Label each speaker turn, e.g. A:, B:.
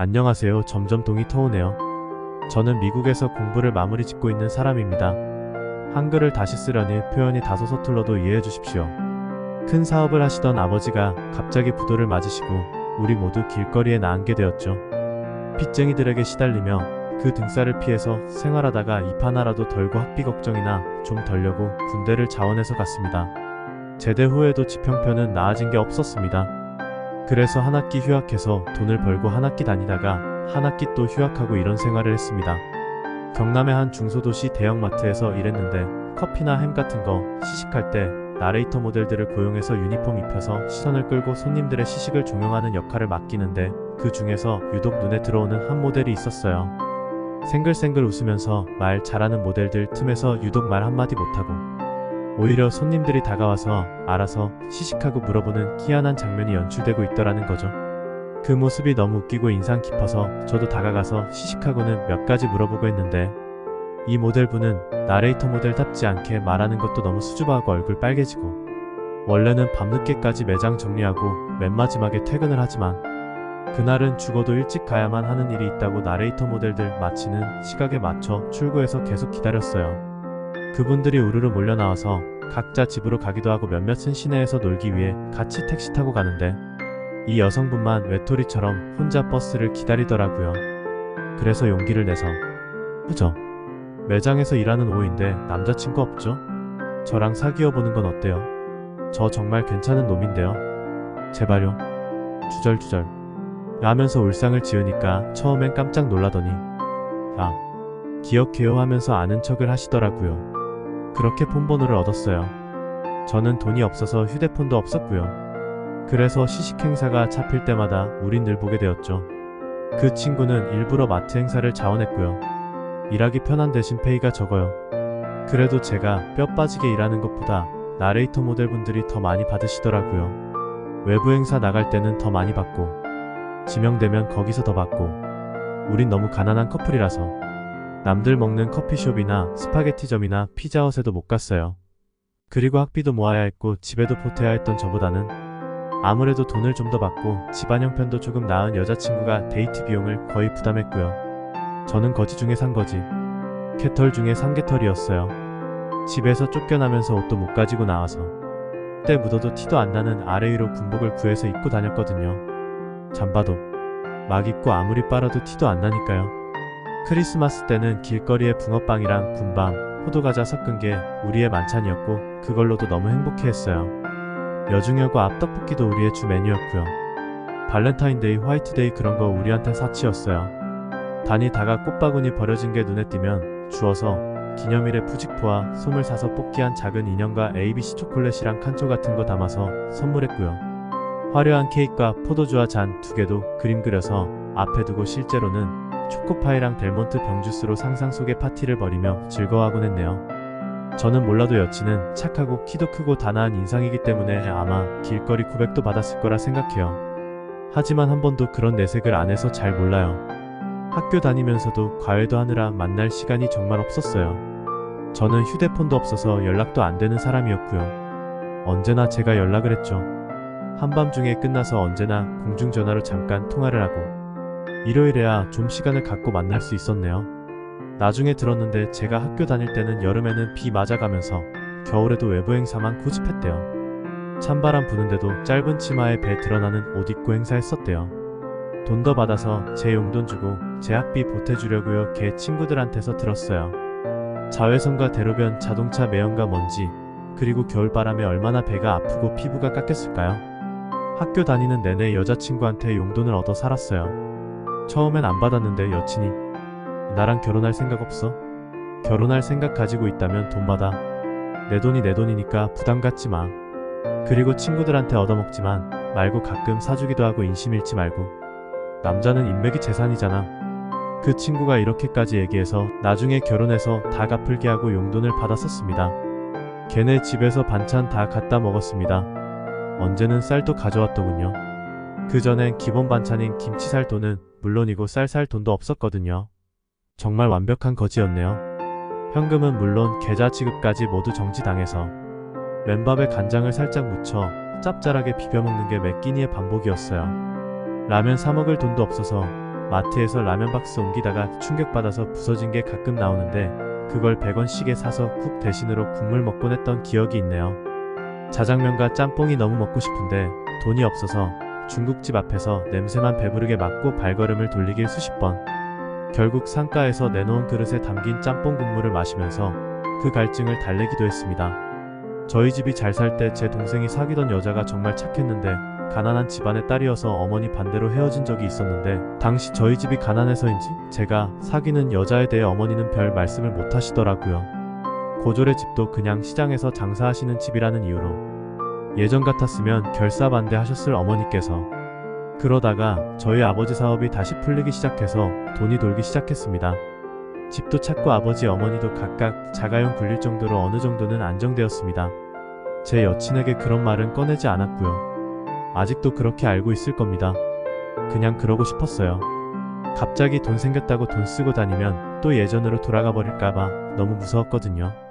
A: 안녕하세요. 점점 동이 터오네요. 저는 미국에서 공부를 마무리 짓고 있는 사람입니다. 한글을 다시 쓰려니 표현이 다소 서툴러도 이해해 주십시오. 큰 사업을 하시던 아버지가 갑자기 부도를 맞으시고 우리 모두 길거리에 나앉게 되었죠. 빚쟁이들에게 시달리며 그 등살을 피해서 생활하다가 입 하나라도 덜고 학비 걱정이나 좀 덜려고 군대를 자원해서 갔습니다. 제대 후에도 지평편은 나아진 게 없었습니다. 그래서 한 학기 휴학해서 돈을 벌고 한 학기 다니다가 한 학기 또 휴학하고 이런 생활을 했습니다. 경남의 한 중소도시 대형마트에서 일했는데 커피나 햄 같은 거 시식할 때 나레이터 모델들을 고용해서 유니폼 입혀서 시선을 끌고 손님들의 시식을 종용하는 역할을 맡기는데 그 중에서 유독 눈에 들어오는 한 모델이 있었어요. 생글생글 웃으면서 말 잘하는 모델들 틈에서 유독 말 한마디 못하고 오히려 손님들이 다가와서 알아서 시식하고 물어보는 희한한 장면이 연출되고 있더라는 거죠. 그 모습이 너무 웃기고 인상 깊어서 저도 다가가서 시식하고는 몇 가지 물어보고 했는데 이 모델분은 나레이터 모델답지 않게 말하는 것도 너무 수줍어하고 얼굴 빨개지고 원래는 밤늦게까지 매장 정리하고 맨 마지막에 퇴근을 하지만 그날은 죽어도 일찍 가야만 하는 일이 있다고 나레이터 모델들 마치는 시각에 맞춰 출구에서 계속 기다렸어요. 그분들이 우르르 몰려 나와서 각자 집으로 가기도 하고 몇몇은 시내에서 놀기 위해 같이 택시 타고 가는데 이 여성분만 외톨이처럼 혼자 버스를 기다리더라고요. 그래서 용기를 내서 그죠? 매장에서 일하는 오인데 남자친구 없죠? 저랑 사귀어 보는 건 어때요? 저 정말 괜찮은 놈인데요. 제발요. 주절주절. 라면서 울상을 지으니까 처음엔 깜짝 놀라더니 아, 기억해요 하면서 아는 척을 하시더라고요. 그렇게 폰번호를 얻었어요. 저는 돈이 없어서 휴대폰도 없었고요. 그래서 시식 행사가 잡힐 때마다 우린 늘 보게 되었죠. 그 친구는 일부러 마트 행사를 자원했고요. 일하기 편한 대신 페이가 적어요. 그래도 제가 뼈 빠지게 일하는 것보다 나레이터 모델분들이 더 많이 받으시더라고요. 외부 행사 나갈 때는 더 많이 받고, 지명되면 거기서 더 받고, 우린 너무 가난한 커플이라서 남들 먹는 커피숍이나 스파게티점이나 피자헛에도 못 갔어요. 그리고 학비도 모아야 했고 집에도 보태야 했던 저보다는 아무래도 돈을 좀 더 받고 집안 형편도 조금 나은 여자친구가 데이트 비용을 거의 부담했고요. 저는 거지 중에 산 거지. 개털 중에 삼개털이었어요. 집에서 쫓겨나면서 옷도 못 가지고 나와서 때 묻어도 티도 안 나는 아래 위로 군복을 구해서 입고 다녔거든요. 잠바도 막 입고 아무리 빨아도 티도 안 나니까요. 크리스마스 때는 길거리에 붕어빵이랑 군밤, 호두과자 섞은 게 우리의 만찬이었고 그걸로도 너무 행복해했어요. 여중여고 앞떡볶이도 우리의 주 메뉴였고요. 발렌타인데이, 화이트데이 그런 거 우리한테 사치였어요. 다니다가 꽃바구니 버려진 게 눈에 띄면 주워서 기념일에 푸직포와 솜을 사서 뽑기한 작은 인형과 ABC 초콜릿이랑 칸초 같은 거 담아서 선물했고요. 화려한 케이크와 포도주와 잔 두 개도 그림 그려서 앞에 두고 실제로는 초코파이랑 델몬트 병주스로 상상 속의 파티를 벌이며 즐거워하곤 했네요. 저는 몰라도 여친은 착하고 키도 크고 단아한 인상이기 때문에 아마 길거리 고백도 받았을 거라 생각해요. 하지만 한 번도 그런 내색을 안 해서 잘 몰라요. 학교 다니면서도 과외도 하느라 만날 시간이 정말 없었어요. 저는 휴대폰도 없어서 연락도 안 되는 사람이었고요. 언제나 제가 연락을 했죠. 한밤중에 끝나서 언제나 공중전화로 잠깐 통화를 하고 일요일에야 좀 시간을 갖고 만날 수 있었네요. 나중에 들었는데 제가 학교 다닐 때는 여름에는 비 맞아가면서 겨울에도 외부 행사만 고집했대요. 찬바람 부는데도 짧은 치마에 배 드러나는 옷 입고 행사했었대요. 돈 더 받아서 제 용돈 주고 제 학비 보태주려고요. 걔 친구들한테서 들었어요. 자외선과 대로변, 자동차 매연과 먼지, 그리고 겨울바람에 얼마나 배가 아프고 피부가 깎였을까요? 학교 다니는 내내 여자친구한테 용돈을 얻어 살았어요. 처음엔 안 받았는데 여친이 나랑 결혼할 생각 없어? 결혼할 생각 가지고 있다면 돈 받아. 내 돈이 내 돈이니까 부담 갖지 마. 그리고 친구들한테 얻어먹지만 말고 가끔 사주기도 하고 인심 잃지 말고. 남자는 인맥이 재산이잖아. 그 친구가 이렇게까지 얘기해서 나중에 결혼해서 다 갚을게 하고 용돈을 받았었습니다. 걔네 집에서 반찬 다 갖다 먹었습니다. 언제는 쌀도 가져왔더군요. 그 전엔 기본 반찬인 김치 살 돈은 물론이고 쌀살 돈도 없었거든요. 정말 완벽한 거지였네요. 현금은 물론 계좌 지급까지 모두 정지당해서 맨밥에 간장을 살짝 묻혀 짭짤하게 비벼먹는 게매 끼니의 반복이었어요. 라면 사 먹을 돈도 없어서 마트에서 라면 박스 옮기다가 충격받아서 부서진 게 가끔 나오는데 그걸 100원씩에 사서 국 대신으로 국물 먹곤 했던 기억이 있네요. 자장면과 짬뽕이 너무 먹고 싶은데 돈이 없어서 중국집 앞에서 냄새만 배부르게 맡고 발걸음을 돌리길 수십 번. 결국 상가에서 내놓은 그릇에 담긴 짬뽕 국물을 마시면서 그 갈증을 달래기도 했습니다. 저희 집이 잘 살 때 제 동생이 사귀던 여자가 정말 착했는데 가난한 집안의 딸이어서 어머니 반대로 헤어진 적이 있었는데 당시 저희 집이 가난해서인지 제가 사귀는 여자에 대해 어머니는 별 말씀을 못 하시더라고요. 고졸의 집도 그냥 시장에서 장사하시는 집이라는 이유로 예전 같았으면 결사 반대하셨을 어머니께서 그러다가 저희 아버지 사업이 다시 풀리기 시작해서 돈이 돌기 시작했습니다. 집도 찾고 아버지 어머니도 각각 자가용 굴릴 정도로 어느 정도는 안정되었습니다. 제 여친에게 그런 말은 꺼내지 않았고요. 아직도 그렇게 알고 있을 겁니다. 그냥 그러고 싶었어요. 갑자기 돈 생겼다고 돈 쓰고 다니면 또 예전으로 돌아가 버릴까봐 너무 무서웠거든요.